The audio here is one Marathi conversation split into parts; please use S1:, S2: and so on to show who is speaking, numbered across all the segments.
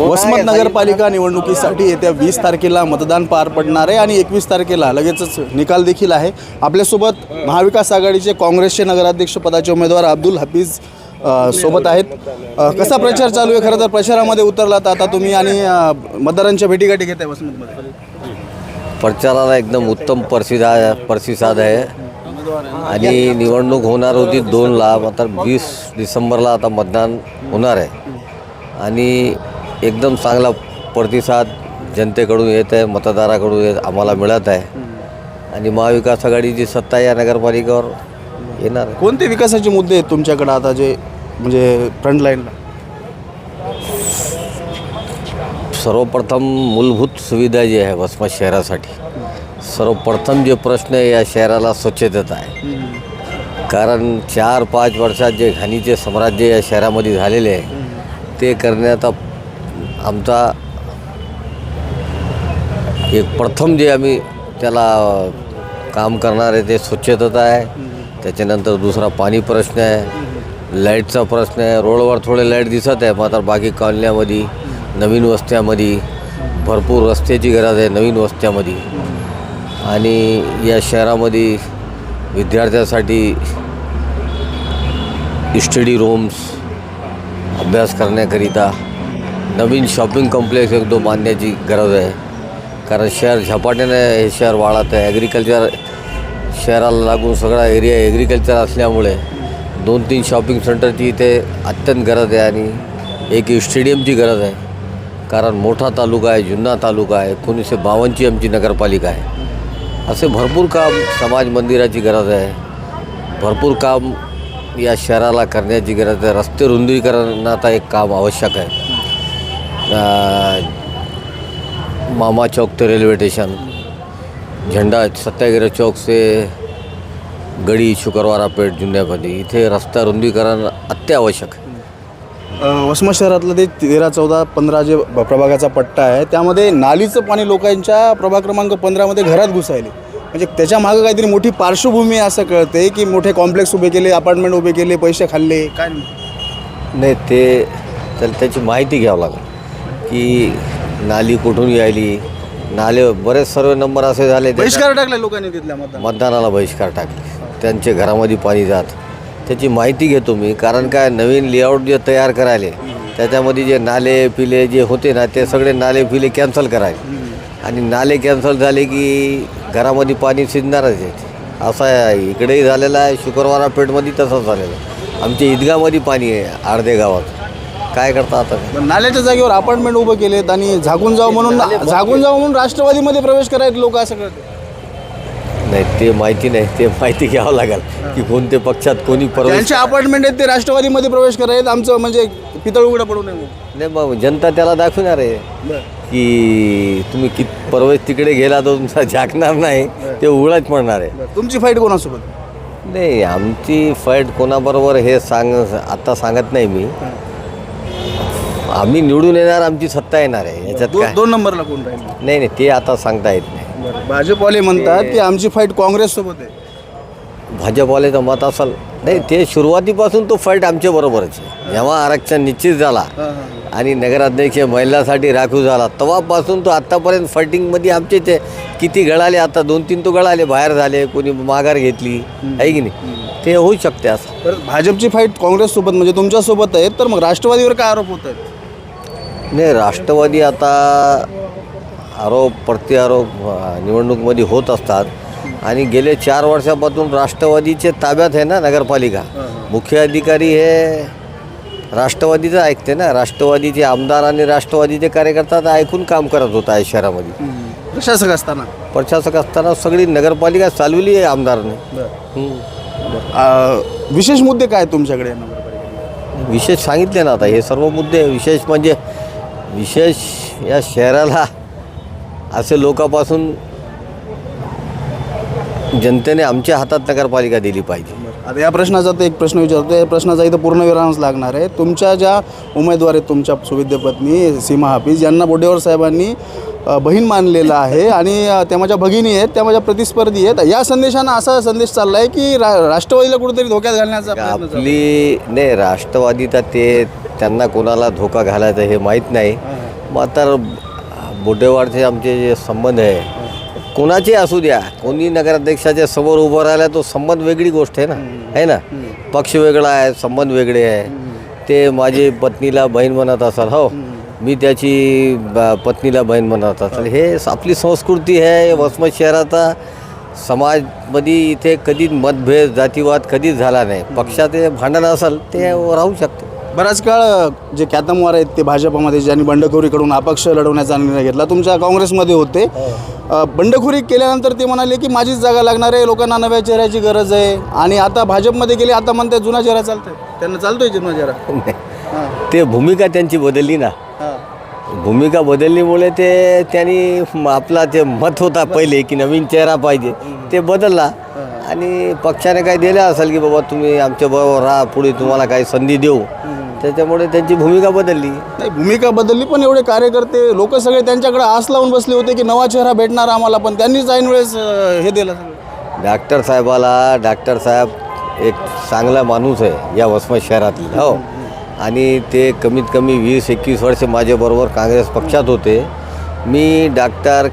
S1: वसमत नगरपालिका निवडणुकीसाठी येत्या वीस तारखेला मतदान पार पडणार आहे आणि एकवीस तारखेला लगेचच निकाल देखील आहे. आपल्यासोबत महाविकास आघाडीचे काँग्रेसचे नगराध्यक्ष पदाचे उमेदवार अब्दुल हफीज सोबत आहेत. कसा प्रचार चालू आहे? खरं तर प्रचारामध्ये उतरलात आता तुम्ही आणि मतदारांच्या भेटीगाठी घेत आहे वसमतमध्ये.
S2: प्रचाराला एकदम उत्तम प्रतिसाद प्रतिसाद आहे. आणि निवडणूक होणार होती दोनला मात्र वीस डिसेंबरला आता मतदान होणार आहे. आणि एकदम चांगला प्रतिसाद जनतेकडून येत आहे मतदाराकडून येत आम्हाला मिळत आहे. आणि महाविकास आघाडीची सत्ता या नगरपालिकेवर येणार आहे.
S1: कोणते विकासाचे मुद्दे आहेत तुमच्याकडे आता जे म्हणजे फ्रंट लाईनला
S2: सर्वप्रथम मूलभूत सुविधा जी आहे वसमत शहरासाठी सर्वप्रथम जे प्रश्न आहे या शहराला स्वच्छतेचा आहे. कारण चार पाच वर्षात जे घाणीचे साम्राज्य या शहरामध्ये झालेले आहे ते करण्याचा आमचा एक प्रथम जे आम्ही त्याला काम करणार आहे ते स्वच्छता आहे. त्याच्यानंतर दुसरा पाणी प्रश्न आहे. लाईटचा प्रश्न आहे. रोडवर थोडे लाइट दिसत आहे मात्र बाकी कॉलन्यामध्ये नवीन वस्त्यामध्ये भरपूर रस्त्याची गरज आहे नवीन वस्त्यामध्ये. आणि या शहरामध्ये विद्यार्थ्यासाठी स्टडी रूम्स अभ्यास करण्याकरिता नवीन शॉपिंग कॉम्प्लेक्स एक दो बांधण्याची गरज आहे कारण शहर झपाट्याने हे शहर वाढत आहे. ॲग्रिकल्चर शहराला लागून सगळा एरिया ॲग्रिकल्चर असल्यामुळे दोन तीन शॉपिंग सेंटरची इथे अत्यंत गरज आहे आणि एक स्टेडियमची गरज आहे. कारण मोठा तालुका आहे जुन्ना तालुका आहे एकोणीसशे बावन्नची आमची नगरपालिका आहे. असे भरपूर काम समाज मंदिराची गरज आहे. भरपूर काम या शहराला करण्याची गरज आहे. रस्ते रुंदीकरणाचा एक काम आवश्यक आहे. मामा चौक ते रेल्वे स्टेशन. झेंडा सत्याग्रह चौक से गडी शुक्रवारा पेठ जुन्यामध्ये इथे रस्ता रुंदीकरण अत्यावश्यक. आहे
S1: अ, वसमत शहरातलं ते तेरा चौदा पंधरा जे ब- प्रभागाचा पट्टा आहे त्यामध्ये नालीचं पाणी लोकांच्या प्रभाग क्रमांक पंधरामध्ये घरात घुसायले. म्हणजे त्याच्या मागं काहीतरी मोठी पार्श्वभूमी आहे असं कळते की मोठे कॉम्प्लेक्स उभे केले अपार्टमेंट उभे केले पैसे खाल्ले. काय?
S2: नाही ते तर त्याची माहिती घ्यावं लागेल. की नाली कुठून यायली? नाले बरेच सर्व नंबर असे झाले.
S1: बहिष्कार टाकला लोकांनी तिथल्या मतदान
S2: मतदानाला बहिष्कार टाकले. त्यांचे घरामध्ये पाणी जात. त्याची माहिती घेतो मी कारण काय नवीन लेआउट जे तयार करायले त्याच्यामध्ये जे नाले पिले जे होते ना ते सगळे नाले पिले कॅन्सल करायले. आणि नाले कॅन्सल झाले की घरामध्ये पाणी शिजणारच आहे. असं आहे इकडेही झालेलं आहे शुक्रवारा पेठमध्ये तसंच झालेलं आहे. आमच्या ईदगामध्ये पाणी आहे अर्धे गावात. काय करता आता
S1: पण नाल्याच्या जागेवर अपार्टमेंट उभं केलेत आणि झाकून जावं म्हणून झाकून जावं म्हणून राष्ट्रवादीमध्ये प्रवेश करायचे लोक असं कळते
S2: नाही ते माहिती नाही. ते माहिती घ्यावं लागेल की कोणते पक्षात कोणी
S1: त्यांचे अपार्टमेंट आहेत ते राष्ट्रवादीमध्ये प्रवेश करायत. आमचं म्हणजे पितळ उघडं पडू नये म्हणून.
S2: नाही मग जनता त्याला दाखवणार आहे की तुम्ही कित प्रवेश तिकडे गेला तर तुमचा झाकणार नाही. ते उघडाच पडणार आहे.
S1: तुमची फाईट कोणासोबत?
S2: नाही आमची फाईट कोणाबरोबर हे सांग आता सांगत नाही मी. आम्ही निवडून येणार आमची सत्ता येणार आहे. याच्यात
S1: दो-
S2: काय?
S1: दोन नंबरला कोण राहील?
S2: नाही नाही ते आता सांगता येत नाही.
S1: भाजपवाले म्हणतात की आमची फाईट काँग्रेस सोबत आहे.
S2: भाजपवालेचं मत असेल. नाही ते सुरुवातीपासून तो फाईट आमच्या बरोबरच आहे. जेव्हा आरक्षण निश्चित झाला आणि नगराध्यक्ष महिलासाठी राखीव झाला तेव्हापासून तो आत्तापर्यंत फायटिंगमध्ये आमचे ते किती गळाले आता दोन तीन तो गळाले बाहेर झाले कोणी माघार घेतली आहे की नाही? ते होऊ शकते असं.
S1: तर भाजपची फाईट काँग्रेस सोबत म्हणजे तुमच्यासोबत आहे तर मग राष्ट्रवादीवर काय आरोप होत आहेत?
S2: नाही राष्ट्रवादी आता आरोप प्रत्यारोप निवडणूकमध्ये होत असतात. आणि गेले चार वर्षापासून राष्ट्रवादीचे ताब्यात आहे ना नगरपालिका. मुख्य अधिकारी हे राष्ट्रवादीचं ऐकते ना. राष्ट्रवादीचे आमदार आणि राष्ट्रवादीचे कार्यकर्ता तर ऐकून काम करत होता आहे शहरामध्ये.
S1: प्रशासक असताना?
S2: प्रशासक असताना सगळी नगरपालिका चालवली आहे आमदारने. हं.
S1: अ, विशेष मुद्दे काय तुमच्याकडे?
S2: विशेष सांगितले ना आता हे सर्व मुद्दे विशेष म्हणजे विशेष या शहराला असे लोकांपासून जनतेने आमच्या हातात नगरपालिका दिली पाहिजे.
S1: आता या प्रश्नाचा तर एक प्रश्न विचारतो. या प्रश्नाचा इथं पूर्ण विरामच लागणार आहे. तुमच्या ज्या उमेदवार आहेत तुमच्या सुविद्य पत्नी सीमा हाफिज यांना बोडेवर साहेबांनी अ, बहीण मानलेलं आहे आणि अ, त्या माझ्या भगिनी आहेत त्या माझ्या प्रतिस्पर्धी आहेत या संदेशानं असा संदेश चालला आहे की रा राष्ट्रवादीला कुठेतरी धोक्यात घालण्याचा प्रयत्न चालला आहे.
S2: आपली नाही राष्ट्रवादी तर ते त्यांना कोणाला धोका घालायचा हे माहीत नाही. मात्र बोटेवाडचे आमचे जे संबंध आहे कोणाचे असू द्या कोणी नगराध्यक्षाच्या समोर उभं राहिला तो संबंध वेगळी गोष्ट आहे ना आहे ना? पक्ष वेगळा आहे संबंध वेगळे आहे. ते माझी पत्नीला बहीण म्हणत असाल हो. मी त्याची पत्नीला बहीण म्हणत असाल. हे आपली संस्कृती आहे वसमत शहराचा समाजमध्ये इथे कधी मतभेद जातीवाद कधीच झाला नाही. पक्षाचे भांडण असेल ते राहू शकते.
S1: बराच काळ जे ख्यातमवार आहेत ते भाजपमध्ये ज्यांनी बंडखोरीकडून अपक्ष लढवण्याचा निर्णय घेतला तुमच्या काँग्रेसमध्ये होते. अ, बंडखोरी केल्यानंतर ते म्हणाले की माझीच जागा लागणार आहे लोकांना नव्या चेहऱ्याची गरज आहे. आणि आता भाजपमध्ये गेले आता म्हणते जुना चेहरा चालतोय. त्यांना चालतोय जुना चेहरा? हां.
S2: ते भूमिका त्यांची बदलली ना.
S1: हां.
S2: भूमिका बदललीमुळे ते त्यांनी म- आपला ते मत होता पहिले की नवीन चेहरा पाहिजे ते बदलला. आणि पक्षाने काही दिलं असेल की बाबा तुम्ही आमच्या बरोबर राहा पुढे तुम्हाला काही संधी देऊ. त्याच्यामुळे त्यांची भूमिका बदलली.
S1: नाही भूमिका बदलली पण एवढे कार्यकर्ते लोक सगळे त्यांच्याकडे आस लावून बसले होते की नवा चेहरा भेटणार आम्हाला पण त्यांनीच ऐन वेळेस अ, हे दिलं.
S2: डॉक्टर साहेबाला डॉक्टर साहेब एक चांगला माणूस आहे या वसमत शहरातले हो. आणि ते कमीत कमी वीस एकवीस वर्ष माझ्याबरोबर काँग्रेस पक्षात होते. मी डॉक्टर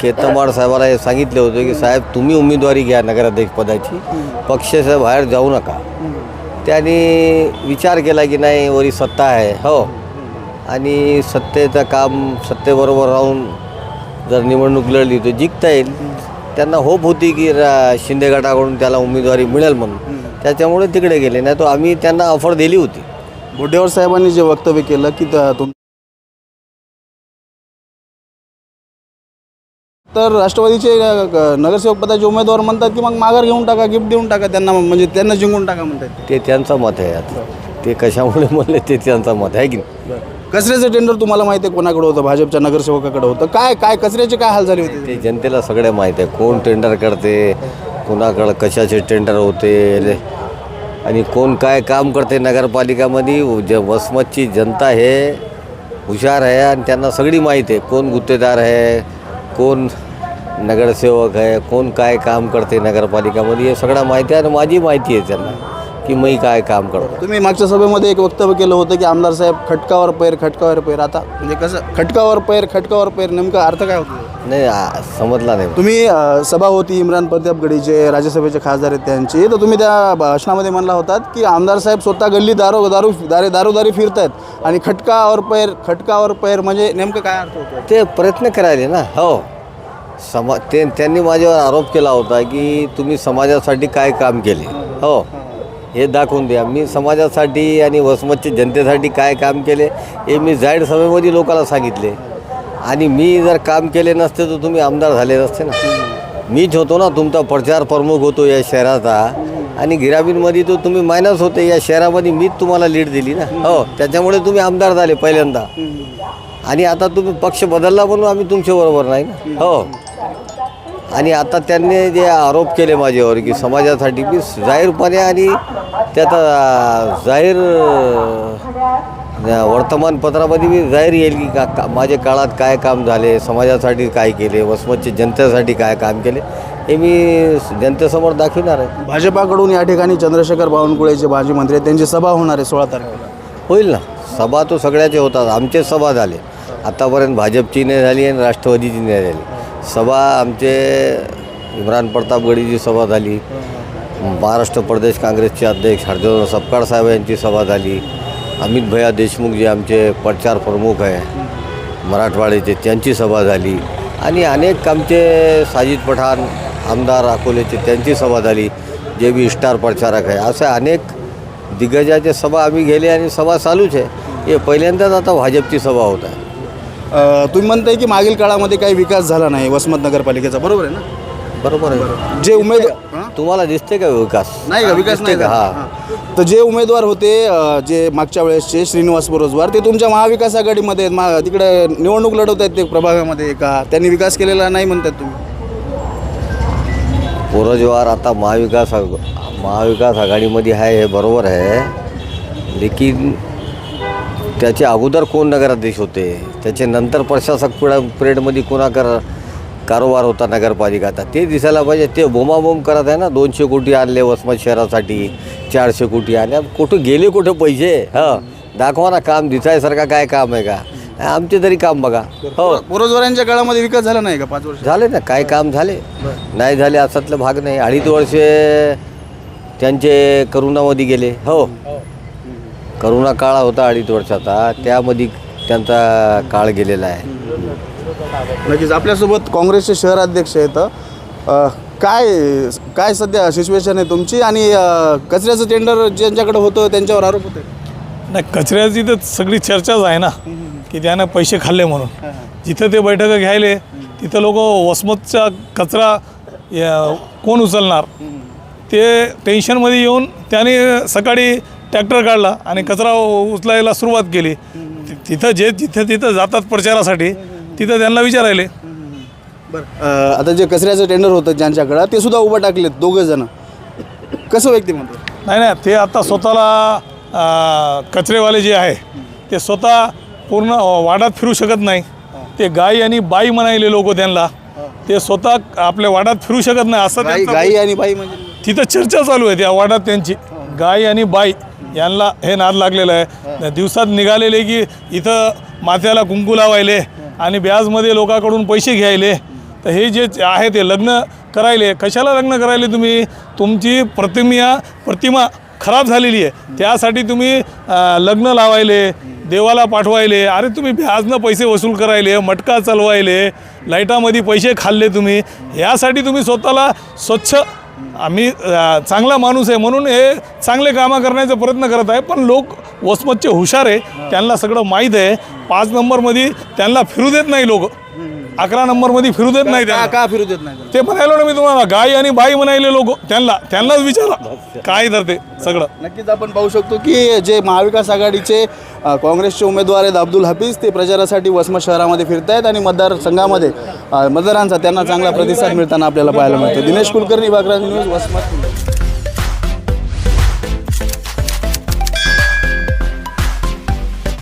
S2: केतमाड साहेबाला हे सांगितले होते की साहेब तुम्ही उमेदवारी घ्या नगराध्यक्ष पदाची पक्षाच्या बाहेर जाऊ नका. त्यांनी विचार केला की नाही वरी सत्ता आहे. हो. आणि सत्तेचं काम सत्तेबरोबर राहून जर निवडणूक लढली तर जिंकता येईल. त्यांना होप होती की रा- शिंदे गटाकडून त्याला उमेदवारी मिळेल म्हणून. त्याच्यामुळे तिकडे गेले. नाही तो आम्ही त्यांना ऑफर दिली होती.
S1: बोडेवर साहेबांनी जे वक्तव्य केलं की तुम तर राष्ट्रवादीचे नगरसेवक पदाचे उमेदवार म्हणतात की मग माघार घेऊन टाका गिफ्ट देऊन टाका त्यांना म्हणजे त्यांना जिंकून टाका म्हणतात
S2: ते. त्यांचं मत आहे आता. ते कशामुळे म्हणले ते त्यांचं मत आहे की?
S1: कचऱ्याचं टेंडर तुम्हाला माहिती आहे कोणाकडे होतं? भाजपच्या नगरसेवकाकडे होतं. काय काय कचऱ्याचे काय हाल झाले होते?
S2: ते जनतेला सगळे माहीत आहे. कोण टेंडर करते? कोणाकडं कशाचे टेंडर होते? आणि कोण काय काम करते नगरपालिकामध्ये? ज वसमतची जनता हे हुशार आहे आणि त्यांना सगळी माहीत आहे. कोण गुत्तेदार आहे? कोण नगरसेवक आहे कोण काय काम करते नगरपालिकामध्ये हे सगळं माहिती आहे आणि माझी माहिती आहे त्यांना. की मी काय काम करतो.
S1: तुम्ही मागच्या सभेमध्ये एक वक्तव्य केलं होतं की आमदार साहेब खटकावर पैर खटकावर पैर. आता म्हणजे कसं खटकावर पैर खटकावर पैर नेमका अर्थ काय होतो?
S2: नाही आ, समजला नाही.
S1: तुम्ही अ, सभा होती इम्रान प्रतापगडी जे राज्यसभेचे खासदार आहेत त्यांची. तर तुम्ही त्या भाषणामध्ये म्हणला होतात की आमदार साहेब स्वतः गल्ली दारू दारू दारे दारोदारी फिरतायत. आणि खटकावर पैर खटकावर पैर म्हणजे नेमकं काय अर्थ होतो
S2: ते प्रयत्न करायले ना. हो. समा ते त्यांनी माझ्यावर आरोप केला होता की तुम्ही समाजासाठी काय काम केले? हो. हे दाखवून द्या. मी समाजासाठी आणि वसमतच्या जनतेसाठी काय काम केले हे मी जाहीर सभेमध्ये लोकांना सांगितले. आणि मी जर काम केले नसते तर तुम्ही आमदार झाले नसते ना. मीच होतो ना तुमचा प्रचार प्रमुख होतो या शहराचा. आणि गिराबीनमध्ये तो तुम्ही मायनस होते या शहरामध्ये मीच तुम्हाला लीड दिली ना. हो त्याच्यामुळे तुम्ही आमदार झाले पहिल्यांदा. आणि आता तुम्ही पक्ष बदलला म्हणून आम्ही तुमच्याबरोबर नाही ना. हो. आणि आता त्यांनी जे आरोप केले माझ्यावर की समाजासाठी मी जाहीरपणे आणि त्यात जाहीर वर्तमानपत्रामध्ये मी जाहीर येईल की का का- माझ्या काळात काय काम झाले समाजासाठी काय केले वसमतच्या जनतेसाठी काय काम केले हे मी जनतेसमोर दाखविणार आहे.
S1: भाजपाकडून या ठिकाणी चंद्रशेखर बावनकुळेचे माजी मंत्री आहेत त्यांची सभा होणार आहे सोळा तारखेला.
S2: होईल ना. सभा तो सगळ्याचे होतात. आमचे सभा झाले. आतापर्यंत भाजपची नाही झाली आणि राष्ट्रवादीची नाही झाली. सभा आमचे इम्रान प्रताप गडीची सभा झाली. महाराष्ट्र प्रदेश काँग्रेसचे अध्यक्ष हरजन सपकाळ साहेब यांची सभा झाली. अमित भैया देशमुख जे आमचे प्रचार प्रमुख आहे मराठवाड्याचे त्यांची सभा झाली. आणि अनेक आमचे साजिद पठाण आमदार अकोलेचे त्यांची सभा झाली जे बी स्टार प्रचारक आहे. असे अनेक दिग्गजाचे सभा आम्ही गेले आणि सभा चालूच आहे. हे पहिल्यांदाच आता भाजपची सभा होत आहे.
S1: तुम्ही म्हणताय की मागील काळामध्ये काही विकास झाला नाही वसमत नगरपालिकेचा. बरोबर आहे ना?
S2: बरोबर आहे.
S1: जे उमेदवार
S2: तुम्हाला दिसते का विकास?
S1: नाही का? विकास नाही का?
S2: का?
S1: हां. तर जे उमेदवार होते अ, जे मागच्या वेळेसचे श्रीनिवास बोरजवार ते तुमच्या महाविकास आघाडीमध्ये आहेत. मा तिकडे निवडणूक लढवत आहेत ते प्रभागामध्ये का? त्यांनी विकास केलेला नाही म्हणतात तुम्ही?
S2: पोरजवार आता महाविकास आघ- महाविकास आघाडीमध्ये आहे हे बरोबर आहे. लेकिन त्याच्या अगोदर कोण नगराध्यक्ष होते? त्याच्या नंतर प्रशासक पिढ पिरियडमध्ये कोणा कर कारोबार होता नगरपालिकाचा? ते दिसायला पाहिजे. ते बोमाबोम करत आहे ना? दोनशे कोटी आणले वसमत शहरासाठी चारशे कोटी आणले. कुठं गेले कुठं पैसे? हां. दाखवा ना काम. दिसायसारखं काय काम आहे का? आमचे तरी काम बघा. हो.
S1: बोरोजवारांच्या काळामध्ये विकास झाला नाही का पाच वर्ष?
S2: झाले ना. काय काम झाले? नाही झाले असातलं भाग नाही. अडीच वर्षे त्यांचे करोनामध्ये गेले. हो. करोना काळ होता अडीच वर्षाचा त्यामध्ये त्यांचा काळ गेलेला आहे.
S1: नक्कीच. आपल्यासोबत काँग्रेसचे शहर अध्यक्ष आहेत. अ, काय काय सध्या सिच्युएशन आहे तुमची? आणि अ, कचऱ्याचं टेंडर ज्यांच्याकडे होतं त्यांच्यावर आरोप होते.
S3: नाही कचऱ्याची तर सगळी चर्चाच आहे ना की त्यानं पैसे खाल्ले म्हणून. जिथं ते बैठकं घ्यायले तिथं लोक वसमतचा कचरा या- कोण उचलणार? ते टेन्शनमध्ये येऊन त्याने सकाळी ट्रॅक्टर काढला आणि कचरा उचलायला सुरुवात केली. तिथं जे जिथं तिथं जातात प्रचारासाठी तिथं त्यांना विचारायले
S1: बरं आता जे कचऱ्याचं टेंडर होतं ज्यांच्याकडं ते सुद्धा उभं टाकलेत दोघं जण. कसं व्यक्ती म्हणतो
S3: नाही नाही ते आता स्वतःला कचरेवाले जे आहे ते स्वतः पूर्ण वाडात फिरू शकत नाही. ते गाई आणि बाई म्हणायले लोक त्यांना. ते स्वतः आपल्या वाडात फिरू शकत नाही असं
S1: गाई गाई आणि बाई म्हणजे?
S3: तिथं चर्चा चालू आहे त्या वाडात त्यांची. गाय आणि बाई. यांना हे नाद लागलेलं आहे. दिवसात निघालेले की इथं माथ्याला कुंकू लावायले आणि ब्याजमध्ये लोकांकडून पैसे घ्यायले. तर हे जे आहे ते लग्न करायले. कशाला लग्न करायले तुम्ही? तुमची प्रतिमा प्रतिमा खराब झालेली आहे. त्यासाठी तुम्ही लग्न लावायले देवाला पाठवायले. अरे तुम्ही व्याजनं पैसे वसूल करायले मटका चालवायले लाईटामध्ये पैसे खाल्ले तुम्ही. यासाठी तुम्ही स्वतःला स्वच्छ आम्ही चांगला माणूस आहे म्हणून हे चांगले कामं करण्याचा प्रयत्न करत आहे पण लोक वसमतचे हुशार आहे त्यांना सगळं माहीत आहे. पाच नंबरमध्ये त्यांना फिरू देत नाही लोक. अकरा नंबरमध्ये फिरू देत नाही
S1: का
S3: त्यांना
S1: का फिरू देत नाही?
S3: ते म्हणायलो ना मी तुम्हाला गाय आणि बाई म्हणायले लोक त्यांना त्यांनाच विचारा. काय तर ते सगळं.
S1: नक्कीच आपण पाहू शकतो की जे महाविकास आघाडीचे अ, काँग्रेसचे उमेदवार आहेत अब्दुल हफीज ते प्रचारासाठी वसमत शहरामध्ये फिरत आहेत आणि मतदारसंघामध्ये अ, मतदारांचा त्यांना चांगला प्रतिसाद मिळताना आपल्याला पाहायला मिळतो. दिनेश कुलकर्णी बागराज न्यूज वसमत